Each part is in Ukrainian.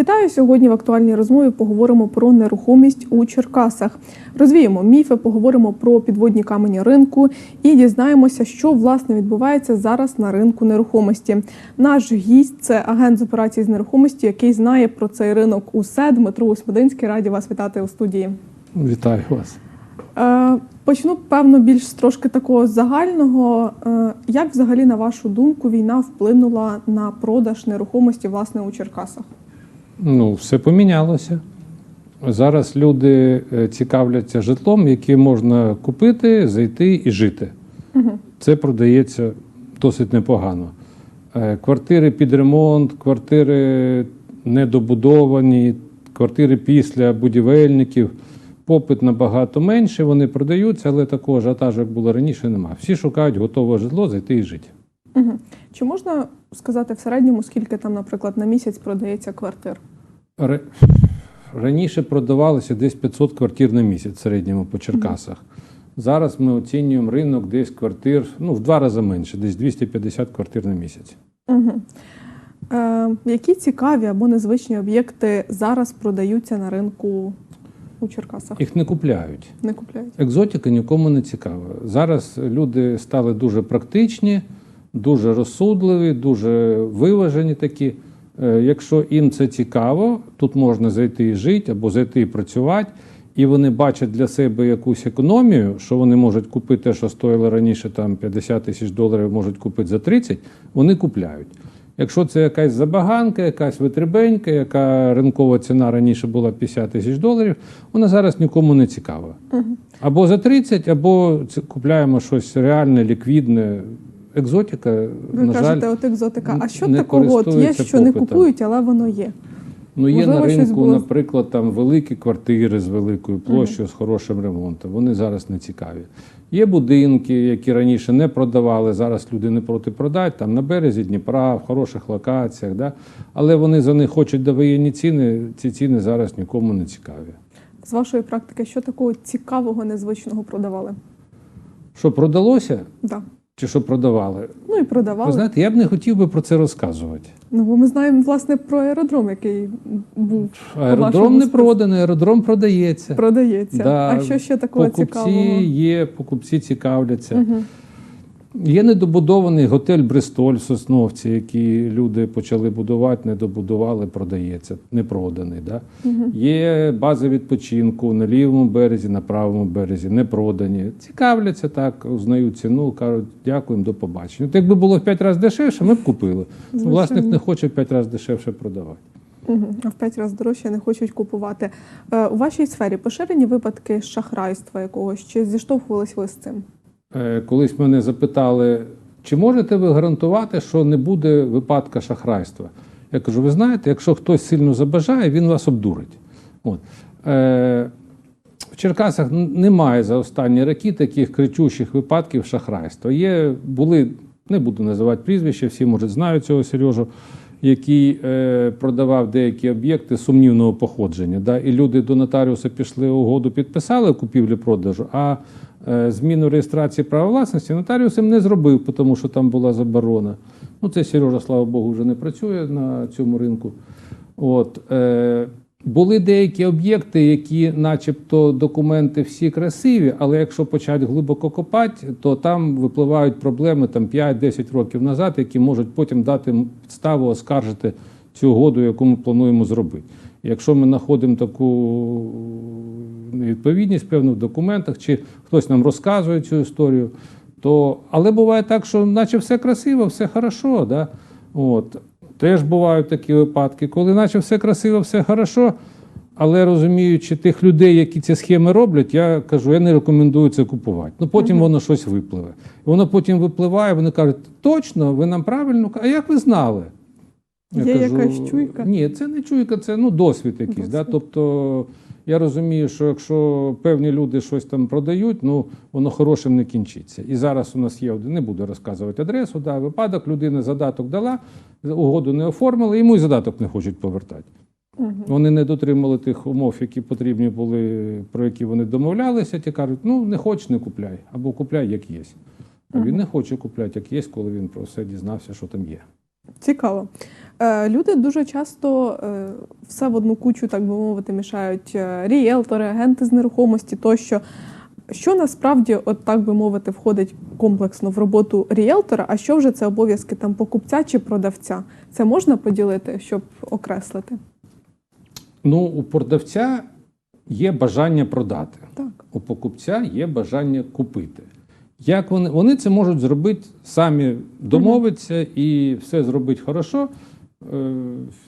Вітаю сьогодні. В актуальній розмові поговоримо про нерухомість у Черкасах. Розвіємо міфи, поговоримо про підводні камені ринку і дізнаємося, що власне відбувається зараз на ринку нерухомості. Наш гість це агент з операцій з нерухомості, який знає про цей ринок усе. Дмитро Усмодинський. Раді вас вітати у студії. Вітаю вас. Е, Почну певно більш з трошки такого загального. Е, Як взагалі на вашу думку війна вплинула на продаж нерухомості власне у Черкасах? Ну, все помінялося. Зараз люди е, цікавляться житлом, яке можна купити, зайти і жити. Це продається досить непогано. Е, Квартири під ремонт, квартири недобудовані, квартири після будівельників. Попит набагато менше, вони продаються, але такого ажіотажу, як було раніше, немає. Всі шукають готове житло, зайти і жити. Угу. Чи можна сказати в середньому, скільки там, наприклад, на місяць продається квартир? Ре- Раніше продавалося десь 500 квартир на місяць в середньому по Черкасах. Зараз ми оцінюємо ринок десь квартир, ну, в два рази менше, десь 250 квартир на місяць. Угу. Е, які цікаві або незвичні об'єкти зараз продаються на ринку у Черкасах? Їх не купляють. Не купляють? Екзотика нікому не цікава. Зараз люди стали дуже практичні, дуже розсудливі, дуже виважені такі. Е, Якщо їм це цікаво, тут можна зайти і жити або зайти і працювати, і вони бачать для себе якусь економію, що вони можуть купити те, що стоїло раніше там 50 тисяч доларів, можуть купити за 30, вони купляють. Якщо це якась забаганка, якась витребенька, яка ринкова ціна раніше була 50 тисяч доларів, вона зараз нікому не цікава. Або за 30, або купляємо щось реальне, ліквідне. Екзотика, Ви на кажете, жаль, от екзотика. А що такого от є, що не купують, але воно є? Ну, є Можливо, на ринку, було- наприклад, там великі квартири з великою площею, з хорошим ремонтом. Вони зараз не цікаві. Є будинки, які раніше не продавали, зараз люди не проти продати, там на березі Дніпра, в хороших локаціях. Да? Але вони за них хочуть довоєнні ціни. Ці ціни зараз нікому не цікаві. З вашої практики, що такого цікавого, незвичного продавали? Що продалося, Да. Чи що продавали? Ну і продавали. Ви знаєте, я б не хотів би про це розказувати. Ну, бо ми знаємо власне про аеродром, який був Аеродром не проданий, аеродром продається. продається. Да, А що ще такого покупці цікавого? є, покупці цікавляться. Угу. Є недобудований готель Бристоль в Сосновці, який люди почали будувати, не добудували, продається, не проданий. Да? Є бази відпочинку на лівому березі, на правому березі, не продані. Цікавляться так, узнають ціну, кажуть, дякуємо, до побачення. От якби було в 5 разів дешевше, ми б купили. Звичайно. Власник не хоче в 5 разів дешевше продавати. Угу. А в п'ять разів дорожче не хочуть купувати. Е, у вашій сфері поширені випадки шахрайства якогось? Чи зіштовхувались ви з цим? Е, Колись мене запитали, чи можете ви гарантувати, що не буде випадка шахрайства? Я кажу: ви знаєте, якщо хтось сильно забажає, він вас обдурить. От. Е, в Черкасах немає за останні роки таких кричущих випадків шахрайства. Є, були, не буду називати прізвища, всі, може, знають цього Сережу, який е, продавав деякі об'єкти сумнівного походження. Да? І люди до нотаріуса пішли угоду, підписали купівлі-продажу, а е, зміну реєстрації права власності нотаріус їм не зробив, тому що там була заборона. Ну, це Сережа, слава Богу, вже не працює на цьому ринку. От, е, були деякі об'єкти, які, начебто, документи всі красиві, але якщо почати глибоко копати, то там випливають проблеми там 5-10 років назад, які можуть потім дати підставу оскаржити цю угоду, яку ми плануємо зробити. Якщо ми знаходимо таку невідповідність певно в документах, чи хтось нам розказує цю історію, то але буває так, що наче все красиво, все хорошо. Да? От. Теж бувають такі випадки, коли наче все красиво, все хорошо, але розуміючи тих людей, які ці схеми роблять, я кажу, я не рекомендую це купувати. Ну потім воно щось випливе. Воно потім випливає, вони кажуть, точно, ви нам правильно, а як ви знали? Є якась чуйка? Ні, це не чуйка, це ну, досвід якийсь. Да? Тобто я розумію, що якщо певні люди щось там продають, ну воно хорошим не кінчиться. І зараз у нас є один, не буду розказувати адресу, да, випадок, людина задаток дала, угоду не оформила, йому і задаток не хочуть повертати. Угу. Вони не дотримали тих умов, які потрібні були, про які вони домовлялися. Ті кажуть, ну не хочеш, не купляй, або купляй, як є. А він не хоче купляти, як є, коли він про все дізнався, що там є. Цікаво. Е, Люди дуже часто е, все в одну кучу, так би мовити, мішають е, ріелтори, агенти з нерухомості тощо. Що насправді, от так би мовити, входить комплексно в роботу ріелтора, а що вже це обов'язки там покупця чи продавця? Це можна поділити, щоб окреслити? Ну, у продавця є бажання продати. Так. у покупця є бажання купити. Як вони, вони це можуть зробити самі домовитися і все зробити хорошо. Е,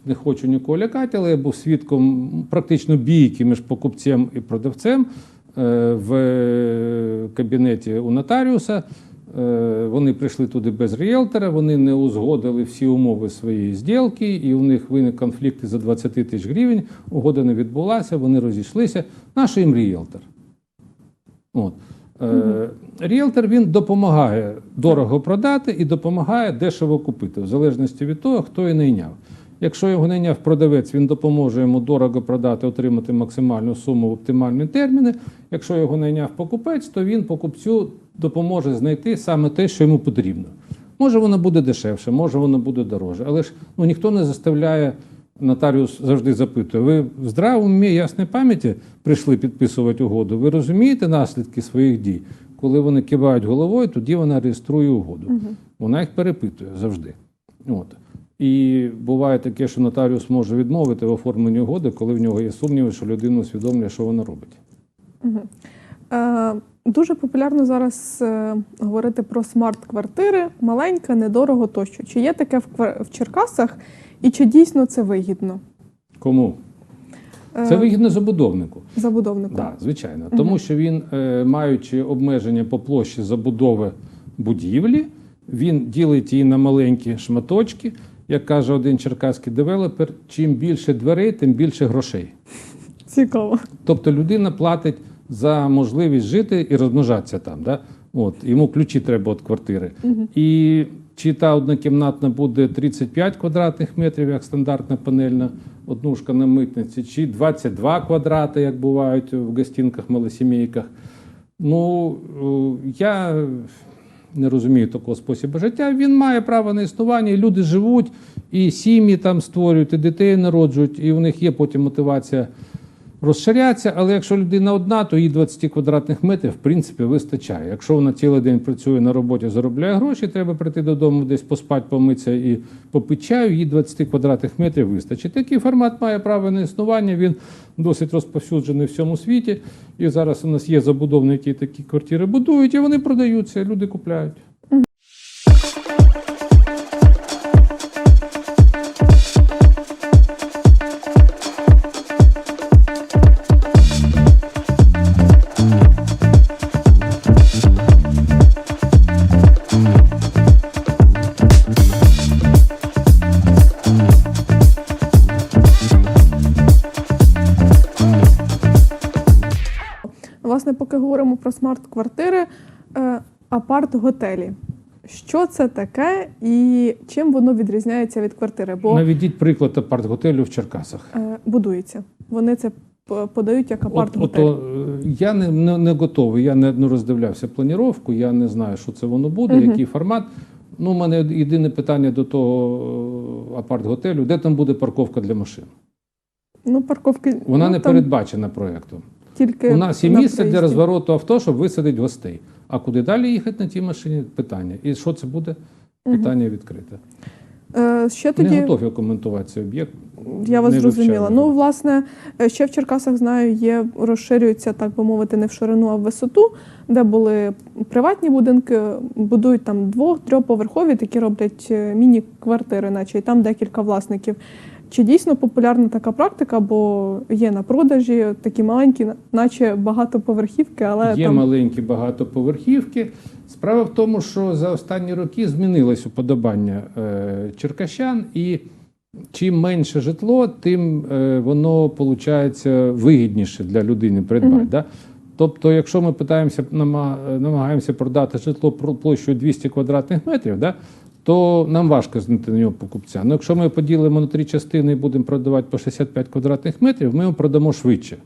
Не хочу нікого лякати, але я був свідком практично бійки між покупцем і продавцем е, в кабінеті у нотаріуса. Е, Вони прийшли туди без ріелтора, вони не узгодили всі умови своєї зділки, і у них виник конфлікт за 20 тисяч гривень. Угода не відбулася, вони розійшлися. Наш їм ріелтор. От. Е, Ріелтор він допомагає дорого продати і допомагає дешево купити, в залежності від того, хто і найняв. Якщо його найняв продавець, він допоможе йому дорого продати, отримати максимальну суму в оптимальні терміни. Якщо його найняв покупець, то він покупцю допоможе знайти саме те, що йому потрібно. Може, воно буде дешевше, може воно буде дороже. Але ж ну, ніхто не заставляє, нотаріус завжди запитує, ви в здравому ясній пам'яті прийшли підписувати угоду. Ви розумієте наслідки своїх дій? Коли вони кивають головою, тоді вона реєструє угоду. Вона їх перепитує завжди. От. І буває таке, що нотаріус може відмовити в оформленні угоди, коли в нього є сумніви, що людина усвідомлює, що вона робить. Е, Дуже популярно зараз е, говорити про смарт-квартири, маленьке, недорого тощо. Чи є таке в, в Черкасах і чи дійсно це вигідно Кому? Це вигідно забудовнику. забудовнику? Так, звичайно. Тому що він, е, маючи обмеження по площі забудови будівлі, він ділить її на маленькі шматочки. Як каже один черкаський девелопер, чим більше дверей, тим більше грошей. Цікаво. Тобто людина платить за можливість жити і розмножатися там. Да? От, йому ключі треба від квартири. І чи та однокімнатна буде 35 квадратних метрів, як стандартна панельна однушка на митниці, чи 22 квадрати, як бувають в гостинках, малосімейках. Ну, е, я не розумію такого способу життя. Він має право на існування, і люди живуть, і сім'ї там створюють, і дітей народжують, і в них є потім мотивація розширятися. Але якщо людина одна, то їй 20 квадратних метрів в принципі вистачає. Якщо вона цілий день працює на роботі, заробляє гроші, треба прийти додому, десь поспати, помитися і попити чаю, їй 20 квадратних метрів вистачить. Такий формат має право на існування. Він досить розповсюджений в всьому світі. І зараз у нас є забудовники, які такі квартири будують, і вони продаються, люди купляють. Власне, поки говоримо про смарт-квартири, е, апарт-готелі. Що це таке і чим воно відрізняється від квартири? Бо Наведіть приклад апарт-готелю в Черкасах. е, будується. Вони це подають як апарт-готель. ото, е, я не, не, не готовий, я не, не роздивлявся планіровку, я не знаю, що це воно буде, Мгм. який формат. Ну, у мене єдине питання до того апарт-готелю, де там буде парковка для машин? Ну, парковки Вона ну, не там передбачена проєктом. Тільки У нас є на місце для розвороту авто, щоб висадити гостей. А куди далі їхати на тій машині? Питання. І що це буде? Питання відкрите. Е, ще Не тоді готові коментувати цей об'єкт. я вас зрозуміла. Ну, власне, е, ще в Черкасах знаю, є розширюються, так би мовити, не в ширину, а в висоту, де були приватні будинки, будують там двох, трьохповерхові, такі роблять е, міні-квартири, наче і там декілька власників. Чи дійсно популярна така практика, бо є на продажі такі маленькі, наче багатоповерхівки, але Є там маленькі багатоповерхівки. Справа в тому, що за останні роки змінилось уподобання е, черкащан, і чим менше житло, тим е, воно виходить вигідніше для людини придбати. Мгм. Да? Тобто, якщо ми питаємося, намагаємося продати житло площею 200 квадратних метрів, да? То нам важко знайти на нього покупця. Ну, якщо ми поділимо на три частини і будемо продавати по 65 квадратних метрів, ми його продамо швидше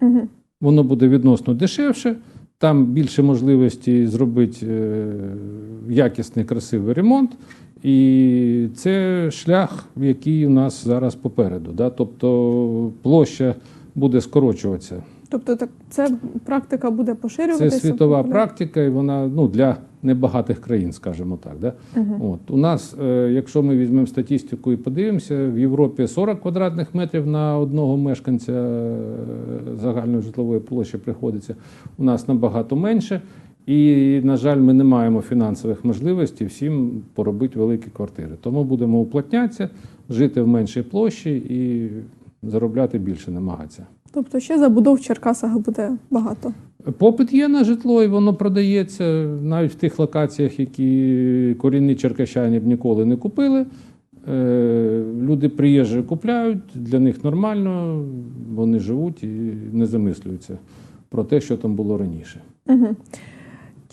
Мгм. воно буде відносно дешевше, там більше можливості зробити е, якісний красивий ремонт, І це шлях, який у нас зараз попереду. Да? Тобто площа буде скорочуватися. Тобто, так це практика буде поширюватися? Це світова практика, і вона ну, для небагатих країн, скажімо так. Да? От. У нас, е, якщо ми візьмемо статистику і подивимося, в Європі 40 квадратних метрів на одного мешканця е, загальної житлової площі приходиться. У нас набагато менше. І, на жаль, ми не маємо фінансових можливостей всім поробити великі квартири. Тому будемо уплотнятися, жити в меншій площі і заробляти більше, намагатися. Тобто ще забудов в Черкасах буде багато. Попит є на житло, і воно продається навіть в тих локаціях, які корінні черкащані б ніколи не купили. Е, Люди приїжджі купляють, для них нормально, вони живуть і не замислюються про те, що там було раніше. Угу.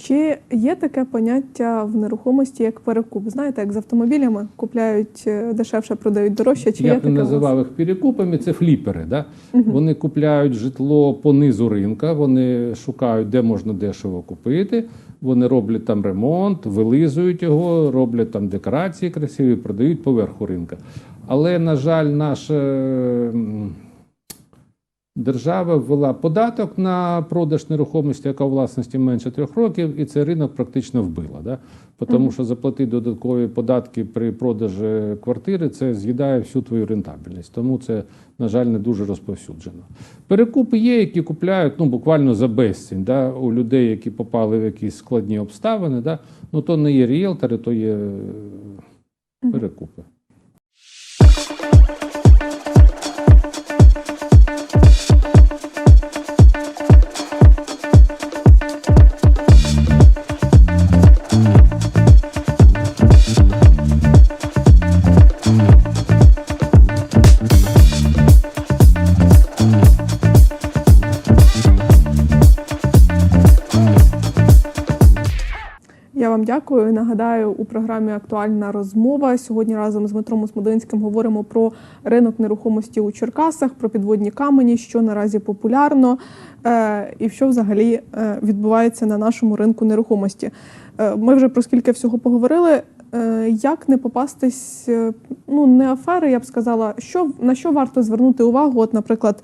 Чи є таке поняття в нерухомості як перекуп? Знаєте, як з автомобілями купляють е, дешевше, продають дорожче? Чи Я б називав їх перекупами, це фліпери. Да? Вони купляють житло по низу ринка, вони шукають, де можна дешево купити. Вони роблять там ремонт, вилизують його, роблять там декорації красиві, продають поверху ринка. Але, на жаль, наша м, держава ввела податок на продаж нерухомості, яка у власності менше трьох років, і цей ринок практично вбила. Да? Тому що заплатити додаткові податки при продажі квартири це з'їдає всю твою рентабельність. Тому це, на жаль, не дуже розповсюджено. Перекупи є, які купляють ну, буквально за безцінь да? у людей, які попали в якісь складні обставини. Да? Ну то не є ріелтори, то є е, перекупи. Дякую. Нагадаю, у програмі Актуальна розмова. Сьогодні разом з Дмитром Осмодинським говоримо про ринок нерухомості у Черкасах, про підводні камені, що наразі популярно, е, і що взагалі е, відбувається на нашому ринку нерухомості. Е, Ми вже про скільки всього поговорили. Як не попастись, ну не афери, я б сказала, що на що варто звернути увагу? От, наприклад,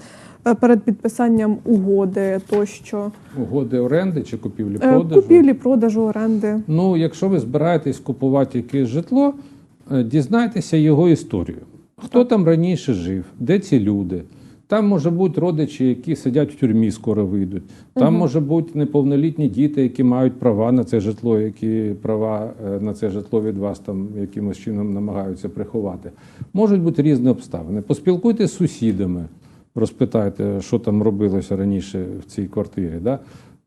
перед підписанням угоди тощо Угоди оренди чи купівлі Е, продажу. купівлі, продажу, оренди. Ну, якщо ви збираєтесь купувати якесь житло, е, дізнайтеся його історію. Хто там раніше жив, де ці люди? Там може бути родичі, які сидять в тюрмі, скоро вийдуть. Там може бути неповнолітні діти, які мають права на це житло, які права е, на це житло від вас там якимось чином намагаються приховати. Можуть бути різні обставини. Поспілкуйтесь з сусідами, розпитайте, що там робилося раніше в цій квартирі. Да?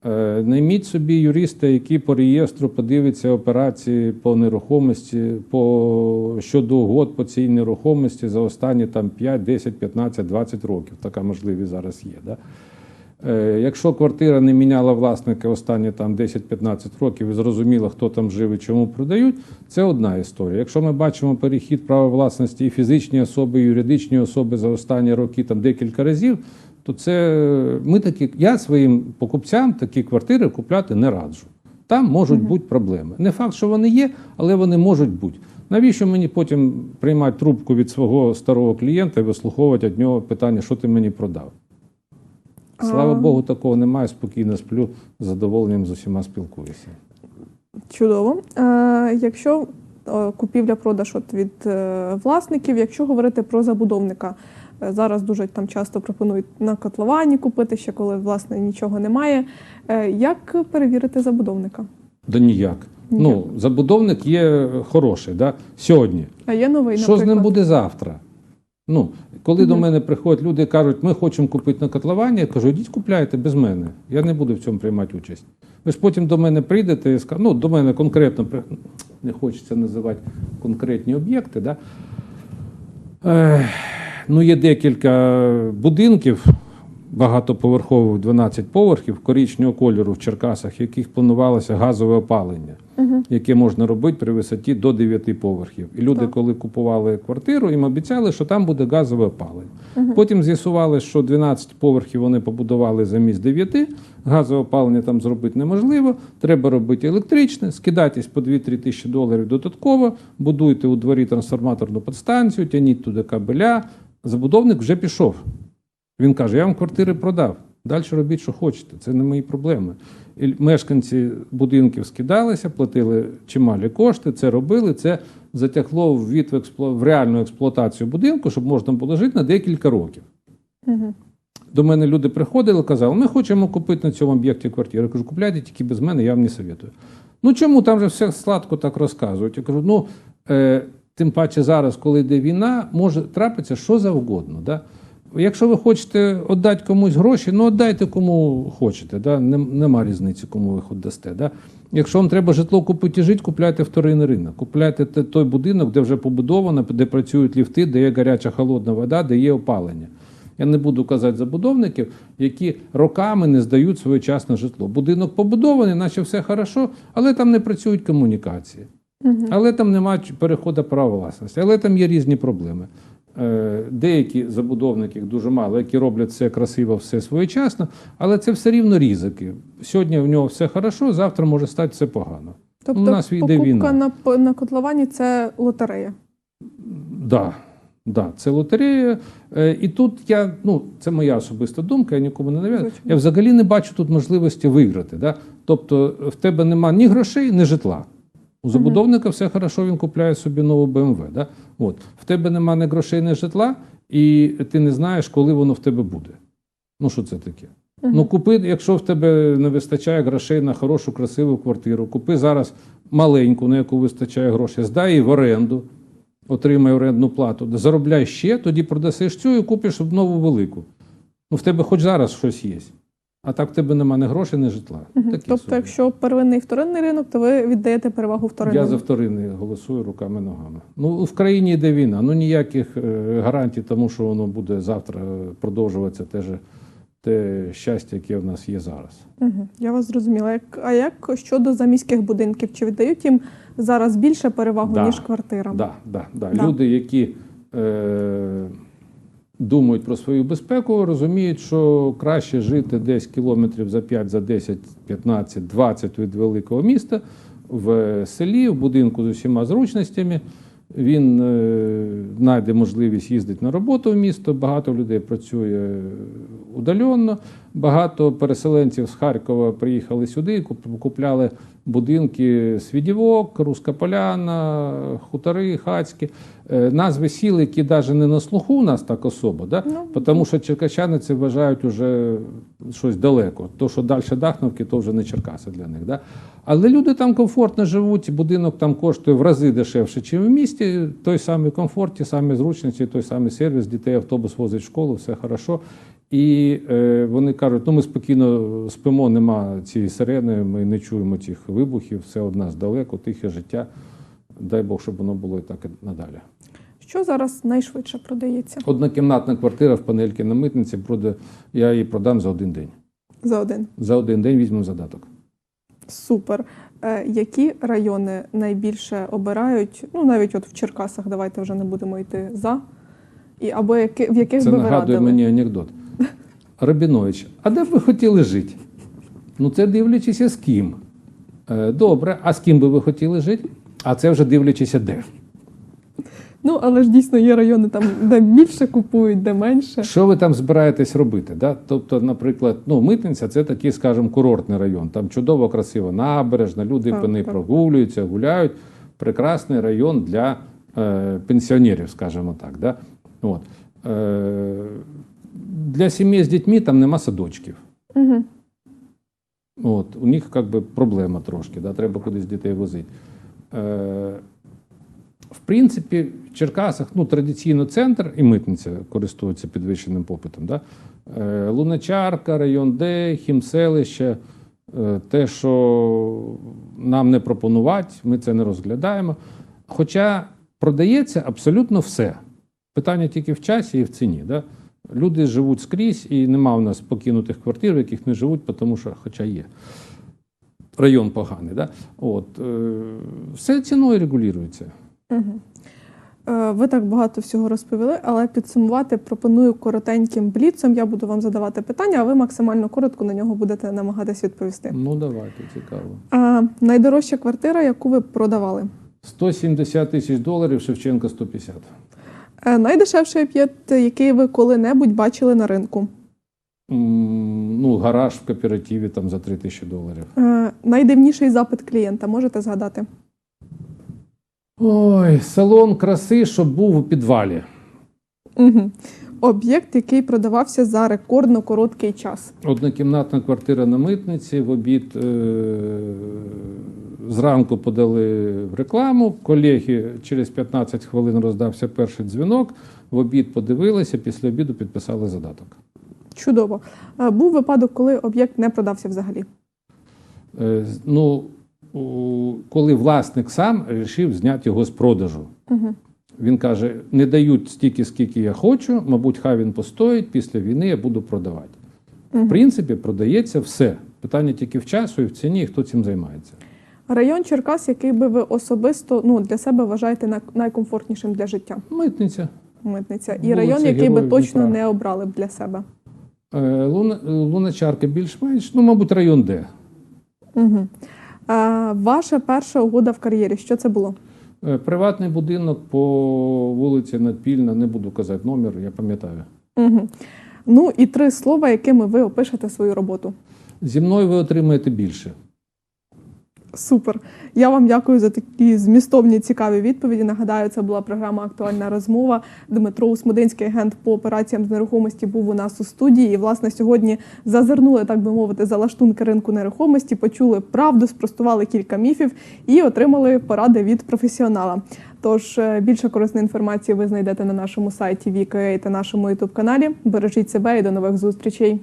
Е, Найміть собі юриста, який по реєстру подивиться операції по нерухомості, по щодо угод по цій нерухомості за останні там 5, 10, 15, 20 років. Така можливість зараз є. Да? Е, Якщо квартира не міняла власника останні там 10-15 років і зрозуміло, хто там жив і чому продають, це одна історія. Якщо ми бачимо перехід права власності і фізичні особи, і юридичні особи за останні роки там декілька разів, то це ми такі, я своїм покупцям такі квартири купляти не раджу. Там можуть бути проблеми. Не факт, що вони є, але вони можуть бути. Навіщо мені потім приймати трубку від свого старого клієнта і вислуховувати від нього питання, що ти мені продав? Слава А. Богу, такого немає. Спокійно сплю, з задоволенням з усіма спілкуюся. Чудово. Е, якщо купівля-продаж от від е, власників, якщо говорити про забудовника, е, зараз дуже там часто пропонують на котловані купити, ще коли власне нічого немає. Як перевірити забудовника? Да ніяк. Ну, забудовник є хороший, да? сьогодні. А є новий, Що з ним буде завтра? Ну, коли до мене приходять люди і кажуть, ми хочемо купити на котловані, я кажу, ідіть купляйте без мене. Я не буду в цьому приймати участь. Ви ж потім до мене прийдете і скажете, ну, до мене конкретно, не хочеться називати конкретні об'єкти. Да? Е, ну, є декілька будинків, багатоповерхових, 12 поверхів, коричневого кольору в Черкасах, в яких планувалося газове опалення, яке можна робити при висоті до 9 поверхів. І люди, Так. коли купували квартиру, їм обіцяли, що там буде газове опалення. Потім з'ясували, що 12 поверхів вони побудували замість 9, газове опалення там зробити неможливо, треба робити електричне, скидайтесь по 2-3 тисячі доларів додатково, будуйте у дворі трансформаторну підстанцію, тяніть туди кабеля. Забудовник вже пішов. Він каже: я вам квартири продав. Далі робіть, що хочете. Це не мої проблеми. І мешканці будинків скидалися, платили чималі кошти, це робили. Це затягло в, від в, реальну експлуатацію будинку, щоб можна було жити на декілька років. Угу. До мене люди приходили, казали, ми хочемо купити на цьому об'єкті квартиру. Я кажу, купляйте тільки без мене, я вам не советую. Ну чому там же все сладко так розказують? Я кажу, ну е, тим паче зараз, коли йде війна, може трапитися що завгодно. Да? Якщо ви хочете віддати комусь гроші, ну віддайте кому хочете. Да? Нема різниці, кому ви їх дасте. Да? Якщо вам треба житло купити і жити, купляйте вторинний ринок. Купляйте той будинок, де вже побудовано, де працюють ліфти, де є гаряча холодна вода, де є опалення. Я не буду казати забудовників, які роками не здають своєчасне житло. Будинок побудований, наче все хорошо, але там не працюють комунікації. Але там немає переходу права власності, але там є різні проблеми. Е, Деякі забудовники, дуже мало, які роблять все красиво, все своєчасно, але це все рівно ризики. Сьогодні в нього все хорошо, завтра може стати все погано. Тобто У нас покупка війна. на, на котловані це лотерея. Да, да, це лотерея. Е, І тут я, ну, це моя особиста думка, я нікому не нав'язую. Я взагалі не бачу тут можливості виграти. Да? Тобто в тебе нема ні грошей, ні житла. У забудовника все хорошо, він купляє собі нову БМВ. Да? От. В тебе нема ні грошей, ні житла, і ти не знаєш, коли воно в тебе буде. Ну, що це таке? Ну, купи, якщо в тебе не вистачає грошей на хорошу, красиву квартиру, купи зараз маленьку, на яку вистачає грошей, здай її в оренду, отримай орендну плату, заробляй ще, тоді продасиш цю і купиш нову велику. Ну, в тебе хоч зараз щось є. А так в тебе нема ні грошей, ні житла. Такі Тобто, собі. якщо первинний і вторинний ринок, то ви віддаєте перевагу Я за вторинний голосую руками ногами. Ну, в країні йде війна. Ну ніяких е, гарантій тому, що воно буде завтра продовжуватися те, же, те щастя, яке в нас є зараз. Угу. Я вас зрозуміла. Як, а як щодо заміських будинків? Чи віддають їм зараз більше перевагу, Да. ніж квартирам? Да, да, да. Да. Люди, які е, думають про свою безпеку, розуміють, що краще жити десь кілометрів за 5, за 10, 15, 20 від великого міста в селі, в будинку з усіма зручностями. Він е, знайде можливість їздити на роботу в місто. Багато людей працює удаленно. Багато переселенців з Харкова приїхали сюди, куп- купляли будинки Свідівок, Руска Поляна, хутори, хацькі. Е, Назви сіл, які навіть не на слуху у нас так особо, да? Ну, тому що черкащани це вважають уже щось далеко. То, що далі Дахновки, то вже не Черкаси для них. Да? Але люди там комфортно живуть, будинок там коштує в рази дешевше, ніж в місті. Той самий комфорт, ті самі зручності, той самий сервіс, дітей автобус возить в школу, все хорошо. І е, вони кажуть, ну ми спокійно спимо, нема цієї сирени, ми не чуємо цих вибухів, все од нас далеко, тихе життя. Дай Бог, щоб воно було і так і надалі. Що зараз найшвидше продається Однокімнатна квартира в панельки на митниці я її продам за один день. за один? За один день візьмемо задаток. Супер. Е, які райони найбільше обирають? Ну навіть от в Черкасах, давайте вже не будемо йти за. І або які, в яких Це би ви нагадує радили? мені анекдот. Рабінович, а де б ви хотіли жити? Ну, це дивлячися з ким. Е, Добре, а з ким би ви хотіли жити? А це вже дивлячися де. Ну але ж дійсно є райони там, де більше купують, де менше. Що ви там збираєтесь робити? Да? Тобто, наприклад, ну, Митниця це такий, скажімо, курортний район. Там чудово, красиво набережна, люди Так, по ній так. прогулюються, гуляють. Прекрасний район для е, пенсіонерів, скажімо так. Да? От. Е, для сім'ї з дітьми там нема садочків. Угу. От, у них как би, проблема трошки, да, треба кудись дітей возити. Е, в принципі, в Черкасах ну, традиційно центр і митниця користуються підвищеним попитом. Да? Е, Луначарка, район Д, хімселище, е, те, що нам не пропонувати, ми це не розглядаємо. Хоча продається абсолютно все. Питання тільки в часі і в ціні. Да? Люди живуть скрізь, і нема у нас покинутих квартир, в яких не живуть, тому що, хоча є. Район поганий. Да? От, е, все ціною регулюється. Угу. Е, Ви так багато всього розповіли, але підсумувати пропоную коротеньким бліцом. Я буду вам задавати питання, а ви максимально коротко на нього будете намагатись відповісти. Ну давайте, цікаво. А, найдорожча квартира, яку ви продавали? 170 тисяч доларів, Шевченка 150. Е, найдешевший об'єкт, який ви коли-небудь бачили на ринку? Ну, гараж в кооперативі там за 3 тисячі доларів. Е, найдивніший запит клієнта, можете згадати? Ой, салон краси, щоб був у підвалі. Угу. Об'єкт, який продавався за рекордно короткий час. Однокімнатна квартира на митниці. В обід е- зранку подали в рекламу. Колеги через 15 хвилин роздався перший дзвінок. В обід подивилися, після обіду підписали задаток. Чудово. Е, був випадок, коли об'єкт не продався взагалі. Е, ну, коли власник сам вирішив зняти його з продажу. Угу. Він каже: не дають стільки, скільки я хочу, мабуть, хай він постоїть, після війни я буду продавати. В принципі, продається все. Питання тільки в часу і в ціні, і хто цим займається. Район Черкас, який би ви особисто ну, для себе вважаєте найкомфортнішим для життя? Митниця. Митниця. І Вулиця район, який би точно Дніпра. не обрали б для себе. Е, Луна, Луначарка більш-менш, ну, мабуть, район Д. Угу. Ваша перша угода в кар'єрі. Що це було? Е, Приватний будинок по вулиці Надпільна, не буду казати номер, я пам'ятаю. Угу. Ну і три слова, якими ви опишете свою роботу. Зі мною ви отримаєте більше. Супер. Я вам дякую за такі змістовні цікаві відповіді. Нагадаю, це була програма Актуальна розмова. Дмитро Усмодинський, агент по операціям з нерухомості, був у нас у студії. І власне сьогодні зазирнули, так би мовити, за лаштунки ринку нерухомості, почули правду, спростували кілька міфів і отримали поради від професіонала. Тож е, більше корисної інформації ви знайдете на нашому сайті VKA та нашому ютуб каналі. Бережіть себе і до нових зустрічей.